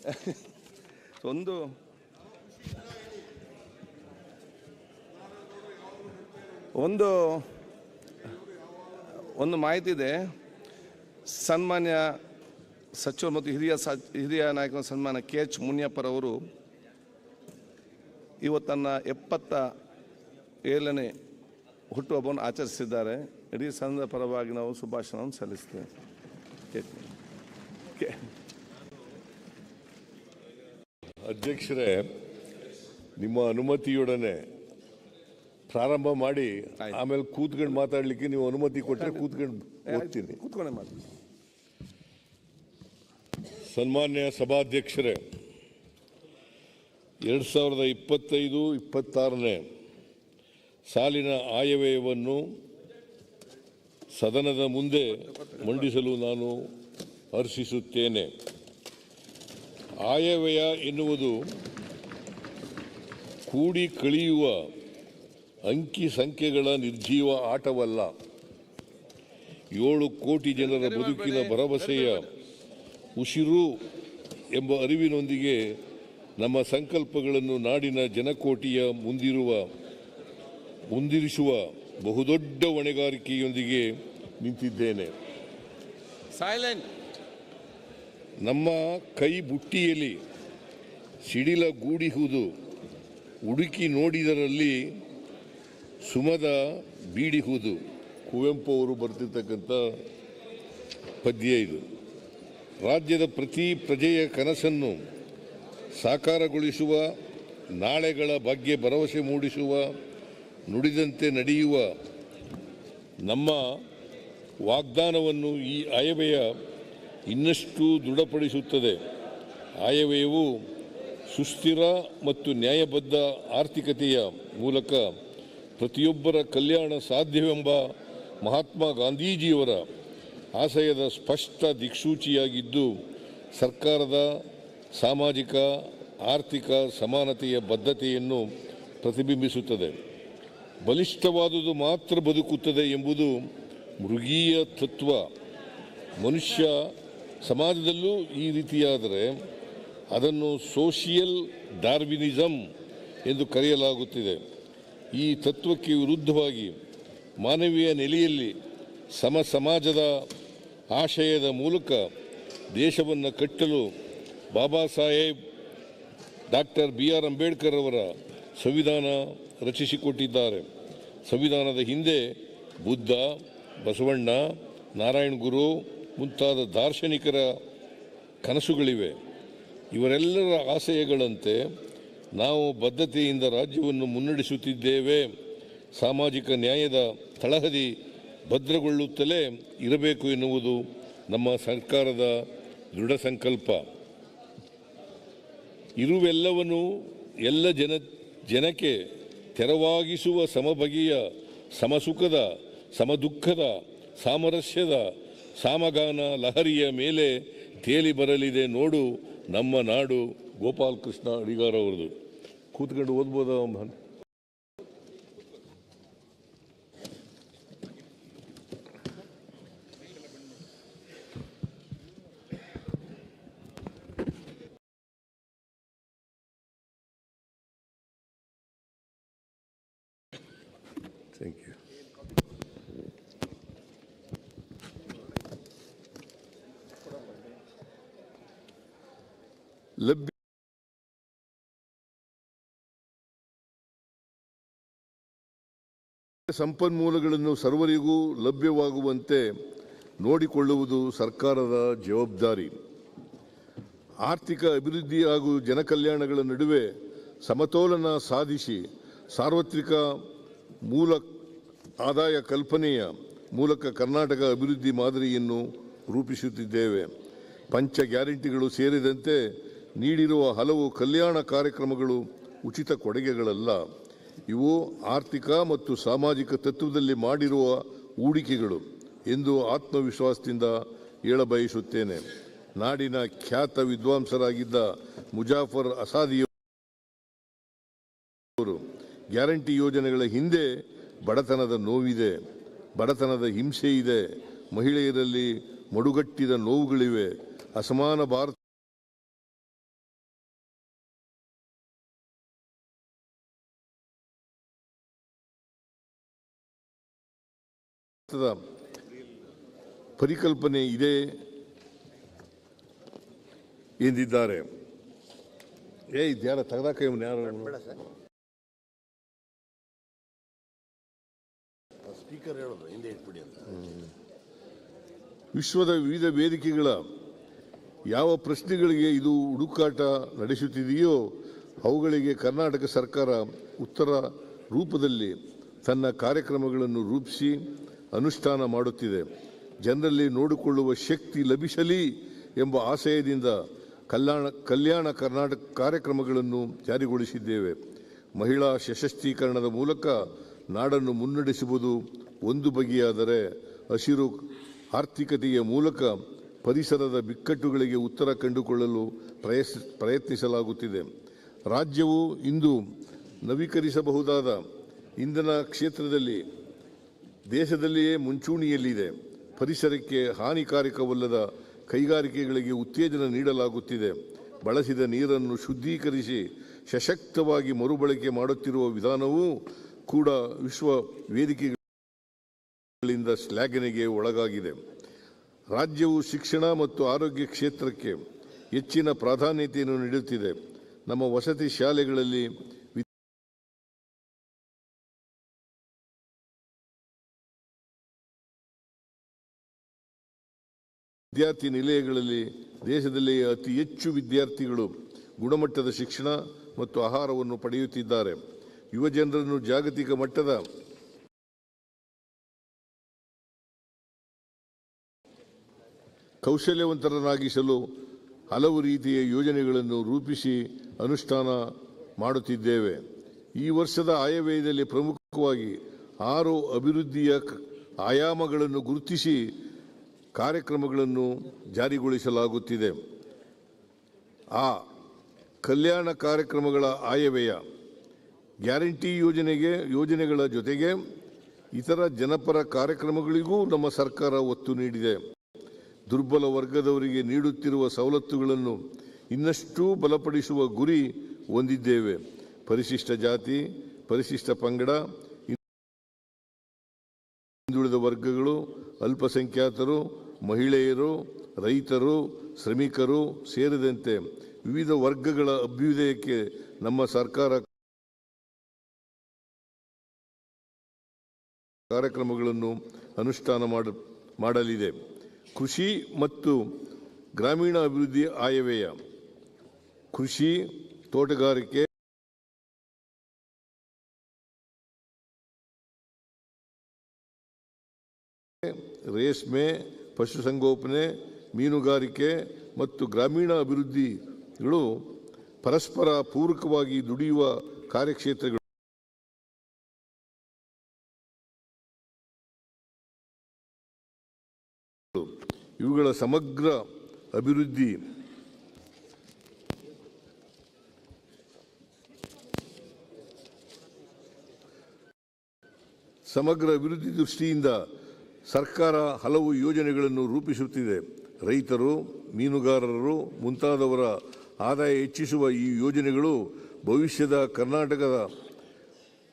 ಒಂದು ಒಂದು ಒಂದು ಮಾಹಿತಿ ಇದೆ. ಸನ್ಮಾನ್ಯ ಸಚಿವರು ಮತ್ತು ಹಿರಿಯ ಸ, ಹಿರಿಯ ನಾಯಕನ ಸನ್ಮಾನ ಕೆ ಎಚ್ ಮುನಿಯಪ್ಪರವರು ಇವತ್ತನ್ನ ಎಪ್ಪತ್ತ ಏಳನೇ ಹುಟ್ಟುಹಬ್ಬವನ್ನು ಆಚರಿಸಿದ್ದಾರೆ. ಇಡೀ ಸಂಘದ ಪರವಾಗಿ ನಾವು ಶುಭಾಶಯವನ್ನು ಸಲ್ಲಿಸ್ತೇವೆ. ಅಧ್ಯಕ್ಷರೇ ನಿಮ್ಮ ಅನುಮತಿಯೊಡನೆ ಪ್ರಾರಂಭ ಮಾಡಿ ಆಮೇಲೆ ಕೂತ್ಕೊಂಡು ಮಾತಾಡಲಿಕ್ಕೆ ನೀವು ಅನುಮತಿ ಕೊಟ್ಟರೆ ಕೂತ್ಕೊಂಡು ಓದ್ತೀನಿ ಸನ್ಮಾನ್ಯ ಸಭಾಧ್ಯಕ್ಷರೇ ಎರಡು ಸಾವಿರದ ಇಪ್ಪತ್ತೈದು ಇಪ್ಪತ್ತಾರನೇ ಸಾಲಿನ ಆಯವ್ಯಯವನ್ನು ಸದನದ ಮುಂದೆ ಮಂಡಿಸಲು ನಾನು ಹರ್ಷಿಸುತ್ತೇನೆ. ಆಯವ್ಯಯ ಎನ್ನುವುದು ಕೂಡಿ ಕಳೆಯುವ ಅಂಕಿ ಸಂಖ್ಯೆಗಳ ನಿರ್ಜೀವ ಆಟವಲ್ಲ. ಏಳು ಕೋಟಿ ಜನರ ಬದುಕಿನ ಭರವಸೆಯ ಉಸಿರು ಎಂಬ ಅರಿವಿನೊಂದಿಗೆ ನಮ್ಮ ಸಂಕಲ್ಪಗಳನ್ನು ನಾಡಿನ ಜನಕೋಟಿಯ ಮುಂದಿರುವ ಮುಂದಿರಿಸುವ ಬಹುದೊಡ್ಡ ಹೊಣೆಗಾರಿಕೆಯೊಂದಿಗೆ ನಿಂತಿದ್ದೇನೆ. ಸೈಲೆಂಟ್ ನಮ್ಮ ಕೈ ಬುಟ್ಟಿಯಲ್ಲಿ ಸಿಡಿಲ ಗೂಡಿಹುದು ಹುಡುಕಿ ನೋಡಿದರಲ್ಲಿ ಸುಮದ ಬೀಡಿಹುದು ಕುವೆಂಪು ಅವರು ಬರ್ತಿರ್ತಕ್ಕಂಥ ಪದ್ಯ ಇದು. ರಾಜ್ಯದ ಪ್ರತಿ ಪ್ರಜೆಯ ಕನಸನ್ನು ಸಾಕಾರಗೊಳಿಸುವ ನಾಳೆಗಳ ಬಗ್ಗೆ ಭರವಸೆ ಮೂಡಿಸುವ ನುಡಿದಂತೆ ನಡೆಯುವ ನಮ್ಮ ವಾಗ್ದಾನವನ್ನು ಈ ಆಯವ್ಯಯ ಇನ್ನಷ್ಟು ದೃಢಪಡಿಸುತ್ತದೆ. ಆಯವ್ಯಯವು ಸುಸ್ಥಿರ ಮತ್ತು ನ್ಯಾಯಬದ್ಧ ಆರ್ಥಿಕತೆಯ ಮೂಲಕ ಪ್ರತಿಯೊಬ್ಬರ ಕಲ್ಯಾಣ ಸಾಧ್ಯವೆಂಬ ಮಹಾತ್ಮ ಗಾಂಧೀಜಿಯವರ ಆಶಯದ ಸ್ಪಷ್ಟ ದಿಕ್ಸೂಚಿಯಾಗಿದ್ದು, ಸರ್ಕಾರದ ಸಾಮಾಜಿಕ, ಆರ್ಥಿಕ ಸಮಾನತೆಯ ಬದ್ಧತೆಯನ್ನು ಪ್ರತಿಬಿಂಬಿಸುತ್ತದೆ. ಬಲಿಷ್ಠವಾದುದು ಮಾತ್ರ ಬದುಕುತ್ತದೆ ಎಂಬುದು ಮೃಗೀಯ ತತ್ವ. ಮನುಷ್ಯ ಸಮಾಜದಲ್ಲೂ ಈ ರೀತಿಯಾದರೆ ಅದನ್ನು ಸೋಷಿಯಲ್ ಡಾರ್ವಿನಿಸಮ್ ಎಂದು ಕರೆಯಲಾಗುತ್ತಿದೆ. ಈ ತತ್ವಕ್ಕೆ ವಿರುದ್ಧವಾಗಿ ಮಾನವೀಯ ನೆಲೆಯಲ್ಲಿ ಸಮ ಸಮಾಜದ ಆಶಯದ ಮೂಲಕ ದೇಶವನ್ನು ಕಟ್ಟಲು Baba Saheb doctor B R Ambedkar ಅವರ ಸಂವಿಧಾನ ರಚಿಸಿಕೊಟ್ಟಿದ್ದಾರೆ. ಸಂವಿಧಾನದ ಹಿಂದೆ ಬುದ್ಧ, ಬಸವಣ್ಣ, ನಾರಾಯಣ ಗುರು ಮುಂತಾದ ದಾರ್ಶನಿಕರ ಕನಸುಗಳಿವೆ. ಇವರೆಲ್ಲರ ಆಶಯಗಳಂತೆ ನಾವು ಬದ್ಧತೆಯಿಂದ ರಾಜ್ಯವನ್ನು ಮುನ್ನಡೆಸುತ್ತಿದ್ದೇವೆ. ಸಾಮಾಜಿಕ ನ್ಯಾಯದ ತಳಹದಿ ಭದ್ರಗೊಳ್ಳುತ್ತಲೇ ಇರಬೇಕು ಎನ್ನುವುದು ನಮ್ಮ ಸರ್ಕಾರದ ದೃಢ ಸಂಕಲ್ಪ. ಇರುವೆಲ್ಲವನ್ನು ಎಲ್ಲ ಜನ, ಜನಕ್ಕೆ ತೆರವಾಗಿಸುವ ಸಮಬಗೆಯ ಸಮಸುಖದ, ಸಮದುಃಖದ, ಸಾಮರಸ್ಯದ, ಸಾಮಗಾನ ಲಹರಿಯ ಮೇಲೆ ತೇಲಿ ಬರಲಿದೆ ನೋಡು ನಮ್ಮ ನಾಡು ಗೋಪಾಲಕೃಷ್ಣ ಅಡಿಗಾರ ಅವರದು ಕೂತ್ಕೊಂಡು ಓದ್ಬೋದ ಥ್ಯಾಂಕ್ you. ಸಂಪನ್ಮೂಲಗಳನ್ನು ಸರ್ವರಿಗೂ ಲಭ್ಯವಾಗುವಂತೆ ನೋಡಿಕೊಳ್ಳುವುದು ಸರ್ಕಾರದ ಜವಾಬ್ದಾರಿ ಆರ್ಥಿಕ ಅಭಿವೃದ್ಧಿ ಹಾಗೂ ಜನಕಲ್ಯಾಣಗಳ ನಡುವೆ ಸಮತೋಲನ ಸಾಧಿಸಿ ಸಾರ್ವತ್ರಿಕ ಮೂಲ ಆದಾಯ ಕಲ್ಪನೆಯ ಮೂಲಕ ಕರ್ನಾಟಕ ಅಭಿವೃದ್ಧಿ ಮಾದರಿಯನ್ನು ರೂಪಿಸುತ್ತಿದ್ದೇವೆ. ಪಂಚ ಗ್ಯಾರಂಟಿಗಳು ಸೇರಿದಂತೆ ನೀಡಿರುವ ಹಲವು ಕಲ್ಯಾಣ ಕಾರ್ಯಕ್ರಮಗಳು ಉಚಿತ ಕೊಡುಗೆಗಳಲ್ಲ. ಇವು ಆರ್ಥಿಕ ಮತ್ತು ಸಾಮಾಜಿಕ ತತ್ವದಲ್ಲಿ ಮಾಡಿರುವ ಹೂಡಿಕೆಗಳು ಎಂದು ಆತ್ಮವಿಶ್ವಾಸದಿಂದ ಹೇಳಬಯಸುತ್ತೇನೆ. ನಾಡಿನ ಖ್ಯಾತ ವಿದ್ವಾಂಸರಾಗಿದ್ದ ಮುಜಾಫರ್ ಅಸಾದಿಯವರು ಗ್ಯಾರಂಟಿ ಯೋಜನೆಗಳ ಹಿಂದೆ ಬಡತನದ ನೋವಿದೆ, ಬಡತನದ ಹಿಂಸೆ ಇದೆ, ಮಹಿಳೆಯರಲ್ಲಿ ಮಡುಗಟ್ಟಿದ ನೋವುಗಳಿವೆ, ಅಸಮಾನ ಭಾರತ ಪರಿಕಲ್ಪನೆ ಇದೆ ಎಂದಿದ್ದಾರೆ. ಏ ಇದ್ಯಾರ ತೆಗೆದಾಕ ಇವನು ಯಾರು? ಸ್ಪೀಕರ್ ಹೇಳೋದು, ಹಿಂದೆ ಇಟ್ಬಿಡಿ ಅಂತ. ವಿಶ್ವದ ವಿವಿಧ ವೇದಿಕೆಗಳ ಯಾವ ಪ್ರಶ್ನೆಗಳಿಗೆ ಇದು ಹುಡುಕಾಟ ನಡೆಸುತ್ತಿದೆಯೋ ಅವುಗಳಿಗೆ ಕರ್ನಾಟಕ ಸರ್ಕಾರ ಉತ್ತರ ರೂಪದಲ್ಲಿ ತನ್ನ ಕಾರ್ಯಕ್ರಮಗಳನ್ನು ರೂಪಿಸಿ ಅನುಷ್ಠಾನ ಮಾಡುತ್ತಿದೆ. ಜನರಲ್ಲಿ ನೋಡಿಕೊಳ್ಳುವ ಶಕ್ತಿ ಲಭಿಸಲಿ ಎಂಬ ಆಶಯದಿಂದ ಕಲ್ಯಾಣ ಕಲ್ಯಾಣ ಕರ್ನಾಟಕ ಕಾರ್ಯಕ್ರಮಗಳನ್ನು ಜಾರಿಗೊಳಿಸಿದ್ದೇವೆ. ಮಹಿಳಾ ಸಶಕ್ತೀಕರಣದ ಮೂಲಕ ನಾಡನ್ನು ಮುನ್ನಡೆಸುವುದು ಒಂದು ಬಗೆಯಾದರೆ ಹಸಿರು ಆರ್ಥಿಕತೆಯ ಮೂಲಕ ಪರಿಸರದ ಬಿಕ್ಕಟ್ಟುಗಳಿಗೆ ಉತ್ತರ ಕಂಡುಕೊಳ್ಳಲು ಪ್ರಯಸ್ ಪ್ರಯತ್ನಿಸಲಾಗುತ್ತಿದೆ. ರಾಜ್ಯವು ಇಂದು ನವೀಕರಿಸಬಹುದಾದ ಇಂಧನ ಕ್ಷೇತ್ರದಲ್ಲಿ ದೇಶದಲ್ಲಿಯೇ ಮುಂಚೂಣಿಯಲ್ಲಿದೆ. ಪರಿಸರಕ್ಕೆ ಹಾನಿಕಾರಕವಲ್ಲದ ಕೈಗಾರಿಕೆಗಳಿಗೆ ಉತ್ತೇಜನ ನೀಡಲಾಗುತ್ತಿದೆ. ಬಳಸಿದ ನೀರನ್ನು ಶುದ್ಧೀಕರಿಸಿ ಸಶಕ್ತವಾಗಿ ಮರುಬಳಕೆ ಮಾಡುತ್ತಿರುವ ವಿಧಾನವೂ ಕೂಡ ವಿಶ್ವ ವೇದಿಕೆಗಳಿಂದ ಶ್ಲಾಘನೆಗೆ ಒಳಗಾಗಿದೆ. ರಾಜ್ಯವು ಶಿಕ್ಷಣ ಮತ್ತು ಆರೋಗ್ಯ ಕ್ಷೇತ್ರಕ್ಕೆ ಹೆಚ್ಚಿನ ಪ್ರಾಧಾನ್ಯತೆಯನ್ನು ನೀಡುತ್ತಿದೆ. ನಮ್ಮ ವಸತಿ ಶಾಲೆಗಳಲ್ಲಿ ವಿದ್ಯಾರ್ಥಿ ನಿಲಯಗಳಲ್ಲಿ ದೇಶದಲ್ಲಿ ಅತಿ ಹೆಚ್ಚು ವಿದ್ಯಾರ್ಥಿಗಳು ಗುಣಮಟ್ಟದ ಶಿಕ್ಷಣ ಮತ್ತು ಆಹಾರವನ್ನು ಪಡೆಯುತ್ತಿದ್ದಾರೆ. ಯುವಜನರನ್ನು ಜಾಗತಿಕ ಮಟ್ಟದ ಕೌಶಲ್ಯವಂತರನ್ನಾಗಿಸಲು ಹಲವು ರೀತಿಯ ಯೋಜನೆಗಳನ್ನು ರೂಪಿಸಿ ಅನುಷ್ಠಾನ ಮಾಡುತ್ತಿದ್ದೇವೆ. ಈ ವರ್ಷದ ಆಯವ್ಯಯದಲ್ಲಿ ಪ್ರಮುಖವಾಗಿ ಆರು ಅಭಿವೃದ್ಧಿಯ ಆಯಾಮಗಳನ್ನು ಗುರುತಿಸಿ ಕಾರ್ಯಕ್ರಮಗಳನ್ನು ಜಾರಿಗೊಳಿಸಲಾಗುತ್ತಿದೆ. ಆ ಕಲ್ಯಾಣ ಕಾರ್ಯಕ್ರಮಗಳ ಆಯವ್ಯಯ ಗ್ಯಾರಂಟಿ ಯೋಜನೆಗೆ, ಯೋಜನೆಗಳ ಜೊತೆಗೆ ಇತರ ಜನಪರ ಕಾರ್ಯಕ್ರಮಗಳಿಗೂ ನಮ್ಮ ಸರ್ಕಾರ ಒತ್ತು ನೀಡಿದೆ. ದುರ್ಬಲ ವರ್ಗದವರಿಗೆ ನೀಡುತ್ತಿರುವ ಸವಲತ್ತುಗಳನ್ನು ಇನ್ನಷ್ಟು ಬಲಪಡಿಸುವ ಗುರಿ ಹೊಂದಿದ್ದೇವೆ. ಪರಿಶಿಷ್ಟ ಜಾತಿ, ಪರಿಶಿಷ್ಟ ಪಂಗಡ, ಹಿಂದುಳಿದ ವರ್ಗಗಳು, ಅಲ್ಪಸಂಖ್ಯಾತರು, ಮಹಿಳೆಯರು, ರೈತರು, ಶ್ರಮಿಕರು ಸೇರಿದಂತೆ ವಿವಿಧ ವರ್ಗಗಳ ಅಭ್ಯುದಯಕ್ಕೆ ನಮ್ಮ ಸರ್ಕಾರ ಕಾರ್ಯಕ್ರಮಗಳನ್ನು ಅನುಷ್ಠಾನ ಮಾಡ, ಮಾಡಲಿದೆ. ಕೃಷಿ ಮತ್ತು ಗ್ರಾಮೀಣ ಅಭಿವೃದ್ಧಿ ಆಯವ್ಯಯ. ಕೃಷಿ ತೋಟಗಾರಿಕೆ ರೇಷ್ಮೆ, ಪಶುಸಂಗೋಪನೆ, ಮೀನುಗಾರಿಕೆ ಮತ್ತು ಗ್ರಾಮೀಣ ಅಭಿವೃದ್ಧಿಗಳು ಪರಸ್ಪರ ಪೂರಕವಾಗಿ ದುಡಿಯುವ ಕಾರ್ಯಕ್ಷೇತ್ರಗಳು. ಇವುಗಳ ಸಮಗ್ರ ಅಭಿವೃದ್ಧಿ. ಸಮಗ್ರ ಅಭಿವೃದ್ಧಿ ದೃಷ್ಟಿಯಿಂದ ಸರ್ಕಾರ ಹಲವು ಯೋಜನೆಗಳನ್ನು ರೂಪಿಸುತ್ತಿದೆ. ರೈತರು, ಮೀನುಗಾರರು, ಮುಂತಾದವರ ಆದಾಯ ಹೆಚ್ಚಿಸುವ ಈ ಯೋಜನೆಗಳು ಭವಿಷ್ಯದ ಕರ್ನಾಟಕದ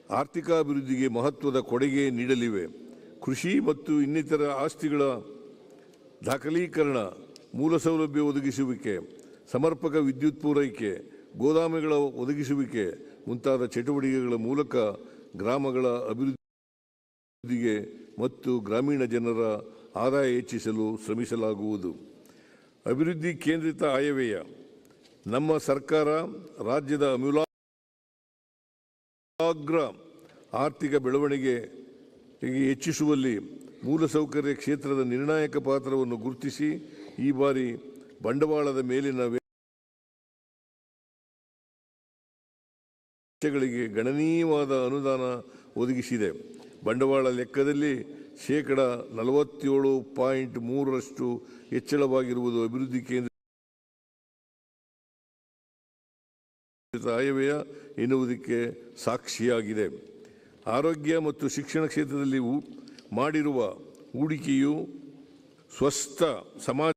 ಆರ್ಥಿಕಾಭಿವೃದ್ಧಿಗೆ ಮಹತ್ವದ ಕೊಡುಗೆ ನೀಡಲಿವೆ. ಕೃಷಿ ಮತ್ತು ಇನ್ನಿತರ ಆಸ್ತಿಗಳ ದಾಖಲೀಕರಣ ಮೂಲಸೌಲಭ್ಯ ಒದಗಿಸುವಿಕೆ, ಸಮರ್ಪಕ ವಿದ್ಯುತ್ ಪೂರೈಕೆ, ಗೋದಾಮುಗಳ ಒದಗಿಸುವಿಕೆ ಮುಂತಾದ ಚಟುವಟಿಕೆಗಳ ಮೂಲಕ ಗ್ರಾಮಗಳ ಅಭಿವೃದ್ಧಿಗೆ ಮತ್ತು ಗ್ರಾಮೀಣ ಜನರ ಆದಾಯ ಹೆಚ್ಚಿಸಲು ಶ್ರಮಿಸಲಾಗುವುದು. ಅಭಿವೃದ್ಧಿ ಕೇಂದ್ರಿತ ಆಯವ್ಯಯ, ನಮ್ಮ ಸರ್ಕಾರ ರಾಜ್ಯದ ಅಮೂಲಾಗ್ರ ಆರ್ಥಿಕ ಬೆಳವಣಿಗೆ ಹೆಚ್ಚಿಸುವಲ್ಲಿ ಮೂಲಸೌಕರ್ಯ ಕ್ಷೇತ್ರದ ನಿರ್ಣಾಯಕ ಪಾತ್ರವನ್ನು ಗುರುತಿಸಿ ಈ ಬಾರಿ ಬಂಡವಾಳದ ಮೇಲಿನ ವೆಚ್ಚಗಳಿಗೆ ಗಣನೀಯವಾದ ಅನುದಾನ ಒದಗಿಸಿದೆ. ಬಂಡವಾಳ ಲೆಕ್ಕದಲ್ಲಿ ಶೇಕಡ ನಲವತ್ತೇಳು ಪಾಯಿಂಟ್ ಮೂರರಷ್ಟು ಹೆಚ್ಚಳವಾಗಿರುವುದು ಅಭಿವೃದ್ಧಿ ಕೇಂದ್ರ ಆಯವ್ಯಯ ಎನ್ನುವುದಕ್ಕೆ ಸಾಕ್ಷಿಯಾಗಿದೆ. ಆರೋಗ್ಯ ಮತ್ತು ಶಿಕ್ಷಣ ಕ್ಷೇತ್ರದಲ್ಲಿ ಮಾಡಿರುವ ಹೂಡಿಕೆಯು ಸ್ವಸ್ಥ ಸಮಾಜದ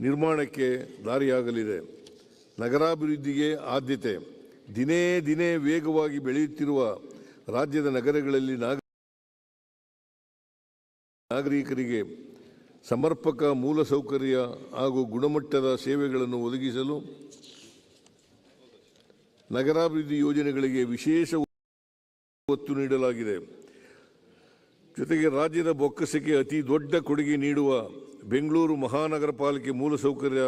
ನಿರ್ಮಾಣಕ್ಕೆ ದಾರಿಯಾಗಲಿದೆ. ನಗರಾಭಿವೃದ್ಧಿಗೆ ಆದ್ಯತೆ. ದಿನೇ ದಿನೇ ವೇಗವಾಗಿ ಬೆಳೆಯುತ್ತಿರುವ ರಾಜ್ಯದ ನಗರಗಳಲ್ಲಿ ನಾಗ ನಾಗರಿಕರಿಗೆ ಸಮರ್ಪಕ ಮೂಲಸೌಕರ್ಯ ಹಾಗೂ ಗುಣಮಟ್ಟದ ಸೇವೆಗಳನ್ನು ಒದಗಿಸಲು ನಗರಾಭಿವೃದ್ಧಿ ಯೋಜನೆಗಳಿಗೆ ವಿಶೇಷ ಒತ್ತು ನೀಡಲಾಗಿದೆ. ಜೊತೆಗೆ ರಾಜ್ಯದ ಬೊಕ್ಕಸಕ್ಕೆ ಅತಿ ದೊಡ್ಡ ಕೊಡುಗೆ ನೀಡುವ ಬೆಂಗಳೂರು ಮಹಾನಗರ ಪಾಲಿಕೆ ಮೂಲಸೌಕರ್ಯ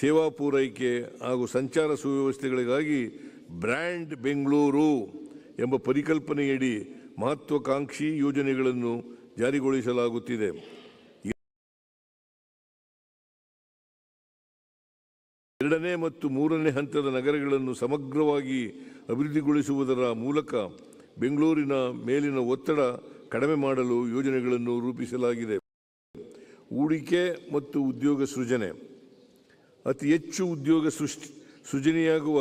ಸೇವಾ ಪೂರೈಕೆ ಹಾಗೂ ಸಂಚಾರ ಸುವ್ಯವಸ್ಥೆಗಳಿಗಾಗಿ ಬ್ರ್ಯಾಂಡ್ ಬೆಂಗಳೂರು ಎಂಬ ಪರಿಕಲ್ಪನೆಯಡಿ ಮಹತ್ವಾಕಾಂಕ್ಷಿ ಯೋಜನೆಗಳನ್ನು ಜಾರಿಗೊಳಿಸಲಾಗುತ್ತಿದೆ. ಎರಡನೇ ಮತ್ತು ಮೂರನೇ ಹಂತದ ನಗರಗಳನ್ನು ಸಮಗ್ರವಾಗಿ ಅಭಿವೃದ್ಧಿಗೊಳಿಸುವುದರ ಮೂಲಕ ಬೆಂಗಳೂರಿನ ಮೇಲಿನ ಒತ್ತಡ ಕಡಿಮೆ ಮಾಡಲು ಯೋಜನೆಗಳನ್ನು ರೂಪಿಸಲಾಗಿದೆ. ಹೂಡಿಕೆ ಮತ್ತು ಉದ್ಯೋಗ ಸೃಜನೆ. ಅತಿ ಹೆಚ್ಚು ಉದ್ಯೋಗ ಸೃಷ್ಟಿ, ಸೃಜನೆಯಾಗುವ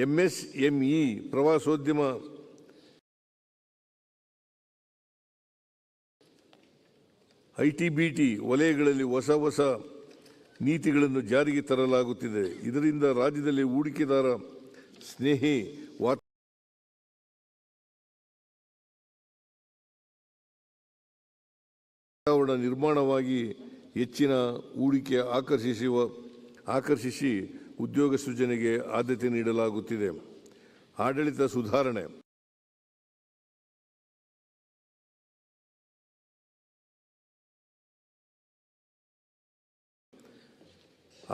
ಎಂಎಸ್ಎಂಇ ಪ್ರವಾಸೋದ್ಯಮ ಐಟಿಬಿಟಿ ವಲಯಗಳಲ್ಲಿ ಹೊಸ ಹೊಸ ನೀತಿಗಳನ್ನು ಜಾರಿಗೆ ತರಲಾಗುತ್ತಿದೆ. ಇದರಿಂದ ರಾಜ್ಯದಲ್ಲಿ ಹೂಡಿಕೆದಾರ ಸ್ನೇಹಿ ವಾತಾವರಣ ನಿರ್ಮಾಣವಾಗಿ ಹೆಚ್ಚಿನ ಹೂಡಿಕೆ ಆಕರ್ಷಿಸುವ, ಆಕರ್ಷಿಸಿ ಉದ್ಯೋಗ ಸೃಜನೆಗೆ ಆದ್ಯತೆ ನೀಡಲಾಗುತ್ತಿದೆ. ಆಡಳಿತ ಸುಧಾರಣೆ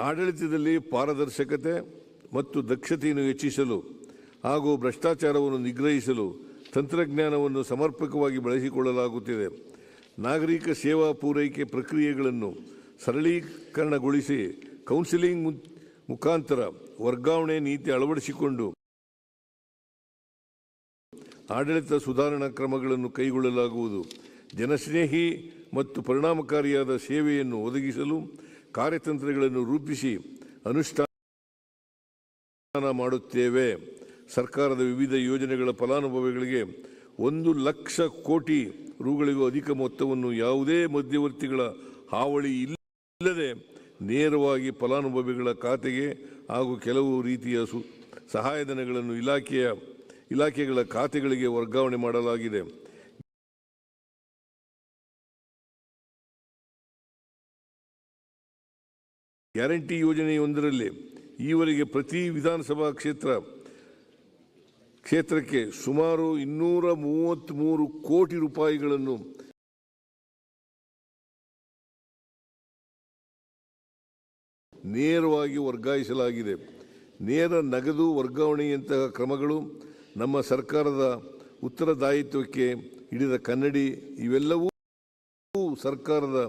ಆಡಳಿತದಲ್ಲಿ ಪಾರದರ್ಶಕತೆ ಮತ್ತು ದಕ್ಷತೆಯನ್ನು ಹೆಚ್ಚಿಸಲು ಹಾಗೂ ಭ್ರಷ್ಟಾಚಾರವನ್ನು ನಿಗ್ರಹಿಸಲು ತಂತ್ರಜ್ಞಾನವನ್ನು ಸಮರ್ಪಕವಾಗಿ ಬಳಸಿಕೊಳ್ಳಲಾಗುತ್ತಿದೆ. ನಾಗರಿಕ ಸೇವಾ ಪೂರೈಕೆ ಪ್ರಕ್ರಿಯೆಗಳನ್ನು ಸರಳೀಕರಣಗೊಳಿಸಿ ಕೌನ್ಸಿಲಿಂಗ್ ಮುಖಾಂತರ ವರ್ಗಾವಣೆ ನೀತಿ ಅಳವಡಿಸಿಕೊಂಡು ಆಡಳಿತ ಸುಧಾರಣಾ ಕ್ರಮಗಳನ್ನು ಕೈಗೊಳ್ಳಲಾಗುವುದು. ಜನಸ್ನೇಹಿ ಮತ್ತು ಪರಿಣಾಮಕಾರಿಯಾದ ಸೇವೆಯನ್ನು ಒದಗಿಸಲು ಕಾರ್ಯತಂತ್ರಗಳನ್ನು ರೂಪಿಸಿ ಅನುಷ್ಠಾನ ಮಾಡುತ್ತೇವೆ. ಸರ್ಕಾರದ ವಿವಿಧ ಯೋಜನೆಗಳ ಫಲಾನುಭವಿಗಳಿಗೆ ಒಂದು ಲಕ್ಷ ಕೋಟಿ ರುಗಳಿಗೂ ಅಧಿಕ ಮೊತ್ತವನ್ನು ಯಾವುದೇ ಮಧ್ಯವರ್ತಿಗಳ ಹಾವಳಿ ಇಲ್ಲದೆ ನೇರವಾಗಿ ಫಲಾನುಭವಿಗಳ ಖಾತೆಗೆ ಹಾಗೂ ಕೆಲವು ರೀತಿಯ ಸಹಾಯಧನಗಳನ್ನು ಇಲಾಖೆಯ, ಇಲಾಖೆಗಳ ಖಾತೆಗಳಿಗೆ ವರ್ಗಾವಣೆ ಮಾಡಲಾಗಿದೆ. ಗ್ಯಾರಂಟಿ ಯೋಜನೆಯೊಂದರಲ್ಲಿ ಈವರೆಗೆ ಪ್ರತಿ ವಿಧಾನಸಭಾ ಕ್ಷೇತ್ರ, ಕ್ಷೇತ್ರಕ್ಕೆ ಸುಮಾರು ಇನ್ನೂರ ಮೂವತ್ತ್ಮೂರು ಕೋಟಿ ರೂಪಾಯಿಗಳನ್ನು ನೇರವಾಗಿ ವರ್ಗಾಯಿಸಲಾಗಿದೆ. ನೇರ ನಗದು ವರ್ಗಾವಣೆಯಂತಹ ಕ್ರಮಗಳು ನಮ್ಮ ಸರ್ಕಾರದ ಉತ್ತರದಾಯಿತ್ವಕ್ಕೆ ಹಿಡಿದ ಕನ್ನಡಿ, ಇವೆಲ್ಲವೂ ಸರ್ಕಾರದ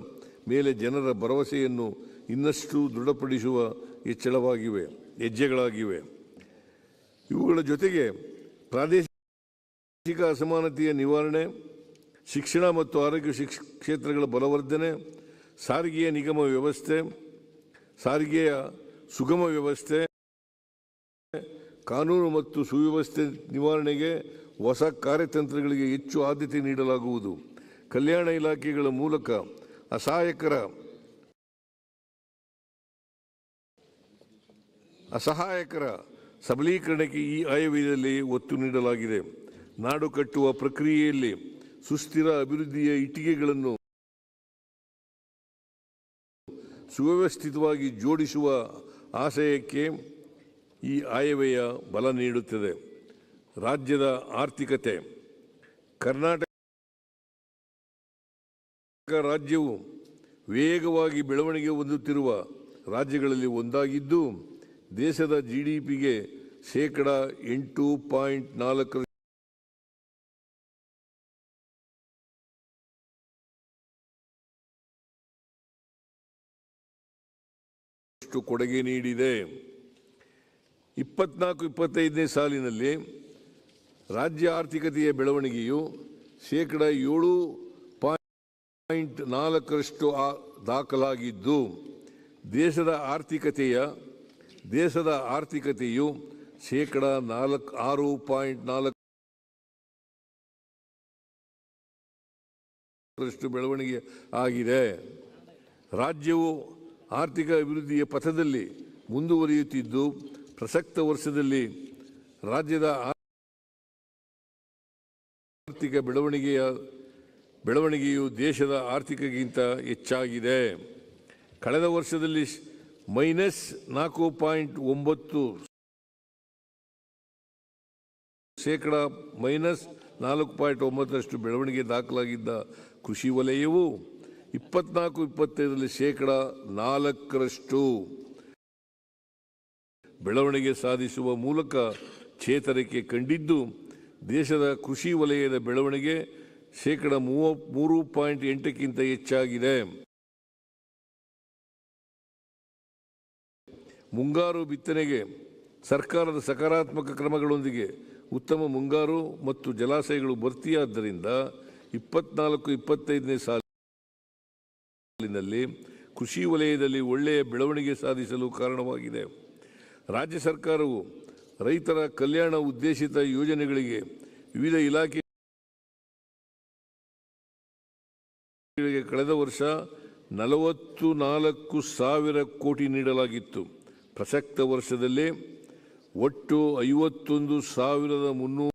ಮೇಲೆ ಜನರ ಭರವಸೆಯನ್ನು ಇನ್ನಷ್ಟು ದೃಢಪಡಿಸುವ ಹೆಚ್ಚಳವಾಗಿವೆ ಹೆಜ್ಜೆಗಳಾಗಿವೆ. ಇವುಗಳ ಜೊತೆಗೆ ಪ್ರಾದೇಶಿಕ ಅಸಮಾನತೆಯ ನಿವಾರಣೆ, ಶಿಕ್ಷಣ ಮತ್ತು ಆರೋಗ್ಯ ಶಿಕ್ಷ, ಕ್ಷೇತ್ರಗಳ ಬಲವರ್ಧನೆ, ಸಾರಿಗೆಯ ನಿಗಮ ವ್ಯವಸ್ಥೆ, ಸಾರಿಗೆಯ ಸುಗಮ ವ್ಯವಸ್ಥೆ, ಕಾನೂನು ಮತ್ತು ಸುವ್ಯವಸ್ಥೆ ನಿವಾರಣೆಗೆ ಹೊಸ ಕಾರ್ಯತಂತ್ರಗಳಿಗೆ ಹೆಚ್ಚು ಆದ್ಯತೆ ನೀಡಲಾಗುವುದು. ಕಲ್ಯಾಣ ಇಲಾಖೆಗಳ ಮೂಲಕ ಅಸಹಾಯಕರ ಅಸಹಾಯಕರ ಸಬಲೀಕರಣಕ್ಕೆ ಈ ಆಯವ್ಯದಲ್ಲಿ ಒತ್ತು ನೀಡಲಾಗಿದೆ. ನಾಡು ಕಟ್ಟುವ ಪ್ರಕ್ರಿಯೆಯಲ್ಲಿ ಸುಸ್ಥಿರ ಅಭಿವೃದ್ಧಿಯ ಇಟ್ಟಿಗೆಗಳನ್ನು ಸುವ್ಯವಸ್ಥಿತವಾಗಿ ಜೋಡಿಸುವ ಆಶಯಕ್ಕೆ ಈ ಆಯವ್ಯಯ ಬಲ ನೀಡುತ್ತದೆ. ರಾಜ್ಯದ ಆರ್ಥಿಕತೆ, ಕರ್ನಾಟಕ ರಾಜ್ಯವು ವೇಗವಾಗಿ ಬೆಳವಣಿಗೆ ಹೊಂದುತ್ತಿರುವ ರಾಜ್ಯಗಳಲ್ಲಿ ಒಂದಾಗಿದ್ದು ದೇಶದ ಜಿ ಡಿ ಪಿಗೆ ಶೇಕಡ ಎಂಟು ಪಾಯಿಂಟ್ ನಾಲ್ಕರ ಕೊಡುಗೆ ನೀಡಿದೆ. ಇಪ್ಪತ್ನಾಲ್ಕು ಇಪ್ಪತ್ತೈದನೇ ಸಾಲಿನಲ್ಲಿ ರಾಜ್ಯ ಆರ್ಥಿಕತೆಯ ಬೆಳವಣಿಗೆಯು ಶೇಕಡ ಏಳು ಪಾಯಿಂಟ್ ನಾಲ್ಕರಷ್ಟು ದಾಖಲಾಗಿದ್ದು, ದೇಶದ ಆರ್ಥಿಕತೆಯ ದೇಶದ ಆರ್ಥಿಕತೆಯು ಶೇಕಡ ನಾಲ್ಕು, ಆರು ಪಾಯಿಂಟ್ ನಾಲ್ಕರಷ್ಟು ಬೆಳವಣಿಗೆ ಆಗಿದೆ. ರಾಜ್ಯವು ಆರ್ಥಿಕ ಅಭಿವೃದ್ಧಿಯ ಪಥದಲ್ಲಿ ಮುಂದುವರಿಯುತ್ತಿದ್ದು, ಪ್ರಸಕ್ತ ವರ್ಷದಲ್ಲಿ ರಾಜ್ಯದ ಆರ್ಥಿಕ ಬೆಳವಣಿಗೆಯ, ಬೆಳವಣಿಗೆಯು ದೇಶದ ಆರ್ಥಿಕಗಿಂತ ಹೆಚ್ಚಾಗಿದೆ. ಕಳೆದ ವರ್ಷದಲ್ಲಿ ಮೈನಸ್ ನಾಲ್ಕು ಪಾಯಿಂಟ್ ಒಂಬತ್ತು ಶೇಕಡ ಮೈನಸ್ ನಾಲ್ಕು ಪಾಯಿಂಟ್ ಒಂಬತ್ತರಷ್ಟು ಬೆಳವಣಿಗೆ ದಾಖಲಾಗಿದ್ದ ಕೃಷಿ ವಲಯವು ಇಪ್ಪತ್ನಾಲ್ಕು, ಇಪ್ಪತ್ತೈದರಲ್ಲಿ ಶೇಕಡ ನಾಲ್ಕರಷ್ಟು ಬೆಳವಣಿಗೆ ಸಾಧಿಸುವ ಮೂಲಕ ಚೇತರಿಕೆ ಕಂಡಿದ್ದು, ದೇಶದ ಕೃಷಿ ವಲಯದ ಬೆಳವಣಿಗೆ ಶೇಕಡ ಮೂವ ಮೂರು ಪಾಯಿಂಟ್ ಎಂಟಕ್ಕಿಂತ ಹೆಚ್ಚಾಗಿದೆ. ಮುಂಗಾರು ಬಿತ್ತನೆಗೆ ಸರ್ಕಾರದ ಸಕಾರಾತ್ಮಕ ಕ್ರಮಗಳೊಂದಿಗೆ ಉತ್ತಮ ಮುಂಗಾರು ಮತ್ತು ಜಲಾಶಯಗಳು ಭರ್ತಿಯಾದ್ದರಿಂದ ಇಪ್ಪತ್ನಾಲ್ಕು, ಇಪ್ಪತ್ತೈದನೇ ಸಾಲಿನಲ್ಲಿ ಕೃಷಿ ವಲಯದಲ್ಲಿ ಒಳ್ಳೆಯ ಬೆಳವಣಿಗೆ ಸಾಧಿಸಲು ಕಾರಣವಾಗಿದೆ. ರಾಜ್ಯ ಸರ್ಕಾರವು ರೈತರ ಕಲ್ಯಾಣ ಉದ್ದೇಶಿತ ಯೋಜನೆಗಳಿಗೆ ವಿವಿಧ ಇಲಾಖೆ ಕಳೆದ ವರ್ಷ ನಲವತ್ತು ನಾಲ್ಕು ಸಾವಿರ ಕೋಟಿ ನೀಡಲಾಗಿತ್ತು. ಪ್ರಸಕ್ತ ವರ್ಷದಲ್ಲಿ ಒಟ್ಟು ಐವತ್ತೊಂದು ಸಾವಿರದ ಮುನ್ನೂರು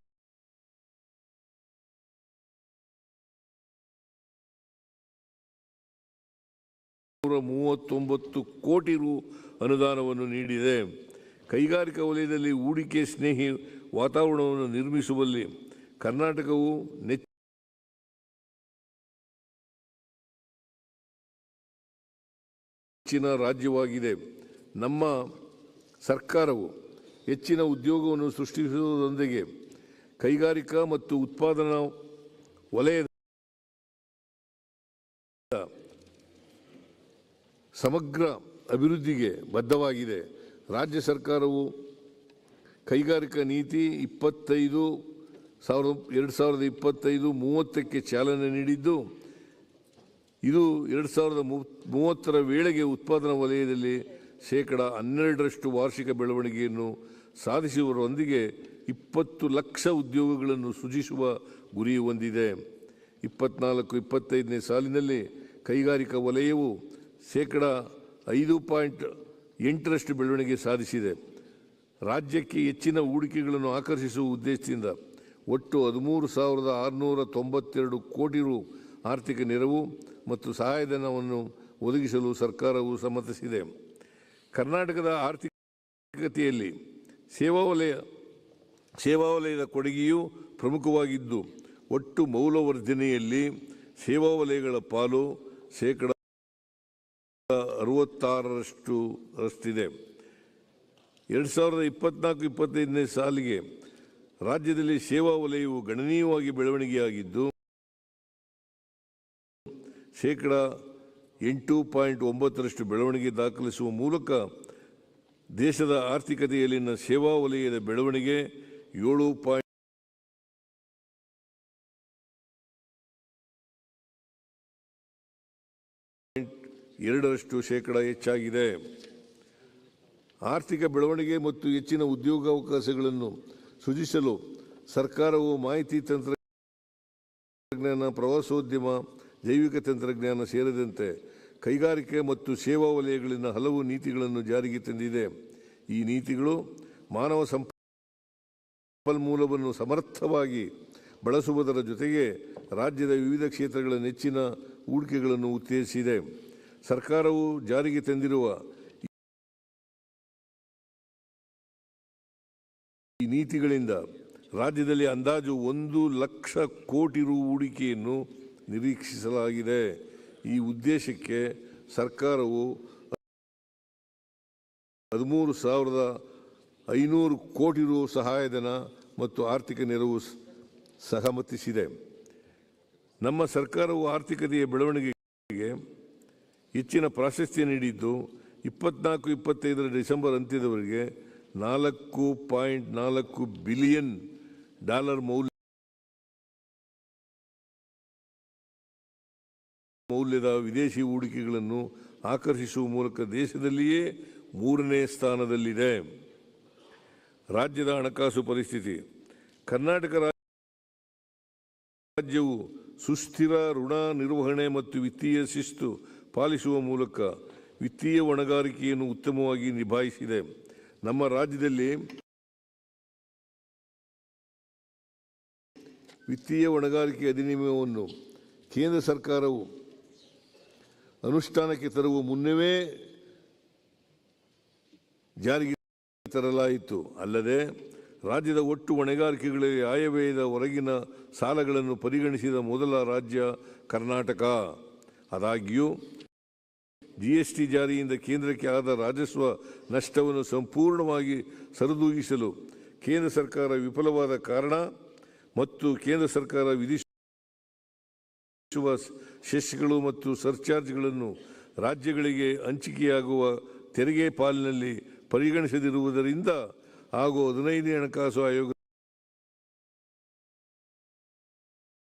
ಮೂವತ್ತೊಂಬತ್ತು ಕೋಟಿ ರು ಅನುದಾನವನ್ನು ನೀಡಿದೆ. ಕೈಗಾರಿಕಾ ವಲಯದಲ್ಲಿ ಹೂಡಿಕೆ, ಸ್ನೇಹಿ ವಾತಾವರಣವನ್ನು ನಿರ್ಮಿಸುವಲ್ಲಿ ಕರ್ನಾಟಕವು ನೆಚ್ಚಿನ ರಾಜ್ಯವಾಗಿದೆ. ನಮ್ಮ ಸರ್ಕಾರವು ಹೆಚ್ಚಿನ ಉದ್ಯೋಗವನ್ನು ಸೃಷ್ಟಿಸುವುದರೊಂದಿಗೆ ಕೈಗಾರಿಕಾ ಮತ್ತು ಉತ್ಪಾದನಾ ವಲಯದ ಸಮಗ್ರ ಅಭಿವೃದ್ಧಿಗೆ ಬದ್ಧವಾಗಿದೆ. ರಾಜ್ಯ ಸರ್ಕಾರವು ಕೈಗಾರಿಕಾ ನೀತಿ ಇಪ್ಪತ್ತೈದು ಸಾವಿರದ ಎರಡು ಸಾವಿರದ ಇಪ್ಪತ್ತೈದು ಮೂವತ್ತಕ್ಕೆ ಚಾಲನೆ ನೀಡಿದ್ದು, ಇದು ಎರಡು ಸಾವಿರದ ಮೂವತ್ತರ ವೇಳೆಗೆ ಉತ್ಪಾದನಾ ವಲಯದಲ್ಲಿ ಶೇಕಡ ಹನ್ನೆರಡರಷ್ಟು ವಾರ್ಷಿಕ ಬೆಳವಣಿಗೆಯನ್ನು ಸಾಧಿಸುವರೊಂದಿಗೆ ಇಪ್ಪತ್ತು ಲಕ್ಷ ಉದ್ಯೋಗಗಳನ್ನು ಸೃಜಿಸುವ ಗುರಿ ಹೊಂದಿದೆ. ಇಪ್ಪತ್ನಾಲ್ಕು ಇಪ್ಪತ್ತೈದನೇ ಸಾಲಿನಲ್ಲಿ ಕೈಗಾರಿಕಾ ವಲಯವು ಶೇಕಡ ಐದು ಪಾಯಿಂಟ್ ಎಂಟರಷ್ಟು ಬೆಳವಣಿಗೆ ಸಾಧಿಸಿದೆ. ರಾಜ್ಯಕ್ಕೆ ಹೆಚ್ಚಿನ ಹೂಡಿಕೆಗಳನ್ನು ಆಕರ್ಷಿಸುವ ಉದ್ದೇಶದಿಂದ ಒಟ್ಟು ಹದಿಮೂರು ಸಾವಿರದ ಆರುನೂರ ತೊಂಬತ್ತೆರಡು ಕೋಟಿ ರು ಆರ್ಥಿಕ ನೆರವು ಮತ್ತು ಸಹಾಯಧನವನ್ನು ಒದಗಿಸಲು ಸರ್ಕಾರವು ಸಮ್ಮತಿಸಿದೆ. ಕರ್ನಾಟಕದ ಆರ್ಥಿಕತೆಯಲ್ಲಿ ಸೇವಾ ವಲಯ, ಸೇವಾ ವಲಯದ ಕೊಡುಗೆಯು ಪ್ರಮುಖವಾಗಿದ್ದು, ಒಟ್ಟು ಮೌಲ್ಯವರ್ಧನೆಯಲ್ಲಿ ಸೇವಾ ವಲಯಗಳ ಪಾಲು ಶೇಕಡ ಅರವತ್ತಾರರಷ್ಟು ರಷ್ಟಿದೆ. ಎರಡು ಸಾವಿರದ ಇಪ್ಪತ್ನಾಲ್ಕು, ಇಪ್ಪತ್ತೈದನೇ ಸಾಲಿಗೆ ರಾಜ್ಯದಲ್ಲಿ ಸೇವಾ ವಲಯವು ಗಣನೀಯವಾಗಿ ಬೆಳವಣಿಗೆಯಾಗಿದ್ದು, ಶೇಕಡ ಎಂಟು ಪಾಯಿಂಟ್ ಒಂಬತ್ತರಷ್ಟು ಬೆಳವಣಿಗೆ ದಾಖಲಿಸುವ ಮೂಲಕ ದೇಶದ ಆರ್ಥಿಕತೆಯಲ್ಲಿನ ಸೇವಾ ವಲಯದ ಬೆಳವಣಿಗೆ ಏಳು ಪಾಯಿಂಟ್ ಎರಡರಷ್ಟು ಶೇಕಡ ಹೆಚ್ಚಾಗಿದೆ. ಆರ್ಥಿಕ ಬೆಳವಣಿಗೆ ಮತ್ತು ಹೆಚ್ಚಿನ ಉದ್ಯೋಗಾವಕಾಶಗಳನ್ನು ಸೃಜಿಸಲು ಸರ್ಕಾರವು ಮಾಹಿತಿ ತಂತ್ರಜ್ಞಾನ ಪ್ರವಾಸೋದ್ಯಮ ಜೈವಿಕ ತಂತ್ರಜ್ಞಾನ ಸೇರಿದಂತೆ ಕೈಗಾರಿಕೆ ಮತ್ತು ಸೇವಾ ವಲಯಗಳಲ್ಲಿನ ಹಲವು ನೀತಿಗಳನ್ನು ಜಾರಿಗೆ ತಂದಿದೆ. ಈ ನೀತಿಗಳು ಮಾನವ ಸಂಪನ್ಮೂಲವನ್ನು ಸಮರ್ಥವಾಗಿ ಬಳಸುವುದರ ಜೊತೆಗೆ ರಾಜ್ಯದ ವಿವಿಧ ಕ್ಷೇತ್ರಗಳ ನೆಚ್ಚಿನ ಹೂಡಿಕೆಗಳನ್ನು ಉತ್ತೇಜಿಸಿದೆ. ಸರ್ಕಾರವು ಜಾರಿಗೆ ತಂದಿರುವ ಈ ನೀತಿಗಳಿಂದ ರಾಜ್ಯದಲ್ಲಿ ಅಂದಾಜು ಒಂದು ಲಕ್ಷ ಕೋಟಿ ರು ಹೂಡಿಕೆಯನ್ನು ನಿರೀಕ್ಷಿಸಲಾಗಿದೆ. ಈ ಉದ್ದೇಶಕ್ಕೆ ಸರ್ಕಾರವು ಹದಿಮೂರು ಸಾವಿರದ ಐನೂರು ಕೋಟಿ ರು ಸಹಾಯಧನ ಮತ್ತು ಆರ್ಥಿಕ ನೆರವು ಸಹಮತಿಸಿದೆ. ನಮ್ಮ ಸರ್ಕಾರವು ಆರ್ಥಿಕತೆಯ ಬೆಳವಣಿಗೆಗೆ ಹೆಚ್ಚಿನ ಪ್ರಾಶಸ್ತ್ಯ ನೀಡಿದ್ದು, ಇಪ್ಪತ್ನಾಲ್ಕು ಇಪ್ಪತ್ತೈದರ ಡಿಸೆಂಬರ್ ಅಂತ್ಯದವರೆಗೆ ನಾಲ್ಕು ಪಾಯಿಂಟ್ ನಾಲ್ಕು ಬಿಲಿಯನ್ ಡಾಲರ್ ಮೌಲ್ಯ ಮೌಲ್ಯದ ವಿದೇಶಿ ಹೂಡಿಕೆಗಳನ್ನು ಆಕರ್ಷಿಸುವ ಮೂಲಕ ದೇಶದಲ್ಲಿಯೇ ಮೂರನೇ ಸ್ಥಾನದಲ್ಲಿದೆ. ರಾಜ್ಯದ ಹಣಕಾಸು ಪರಿಸ್ಥಿತಿ. ಕರ್ನಾಟಕ ರಾಜ್ಯವು ಸುಸ್ಥಿರ ಋಣ ನಿರ್ವಹಣೆ ಮತ್ತು ವಿತ್ತೀಯ ಶಿಸ್ತು ಪಾಲಿಸುವ ಮೂಲಕ ವಿತ್ತೀಯ ಹೊಣೆಗಾರಿಕೆಯನ್ನು ಉತ್ತಮವಾಗಿ ನಿಭಾಯಿಸಿದೆ. ನಮ್ಮ ರಾಜ್ಯದಲ್ಲಿ ವಿತ್ತೀಯ ಹೊಣೆಗಾರಿಕೆ ಅಧಿನಿಯಮವನ್ನು ಕೇಂದ್ರ ಸರ್ಕಾರವು ಅನುಷ್ಠಾನಕ್ಕೆ ತರುವ ಮುನ್ನವೇ ಜಾರಿಗೆ ತರಲಾಯಿತು. ಅಲ್ಲದೆ, ರಾಜ್ಯದ ಒಟ್ಟು ಹೊಣೆಗಾರಿಕೆಗಳಲ್ಲಿ ಆಯವ್ಯಯದ ಹೊರಗಿನ ಸಾಲಗಳನ್ನು ಪರಿಗಣಿಸಿದ ಮೊದಲ ರಾಜ್ಯ ಕರ್ನಾಟಕ. ಆದಾಗ್ಯೂ ಜಿ ಎಸ್ ಟಿ ಜಾರಿಯಿಂದ ಕೇಂದ್ರಕ್ಕೆ ಆದ ರಾಜಸ್ವ ನಷ್ಟವನ್ನು ಸಂಪೂರ್ಣವಾಗಿ ಸರಿದೂಗಿಸಲು ಕೇಂದ್ರ ಸರ್ಕಾರ ವಿಫಲವಾದ ಕಾರಣ ಮತ್ತು ಕೇಂದ್ರ ಸರ್ಕಾರ ವಿಧಿಸುವ ಸೆಸ್ಗಳು ಮತ್ತು ಸರ್ಚಾರ್ಜ್ಗಳನ್ನು ರಾಜ್ಯಗಳಿಗೆ ಹಂಚಿಕೆಯಾಗುವ ತೆರಿಗೆ ಪಾಲಿನಲ್ಲಿ ಪರಿಗಣಿಸದಿರುವುದರಿಂದ ಹಾಗೂ ಹದಿನೈದನೇ ಹಣಕಾಸು ಆಯೋಗ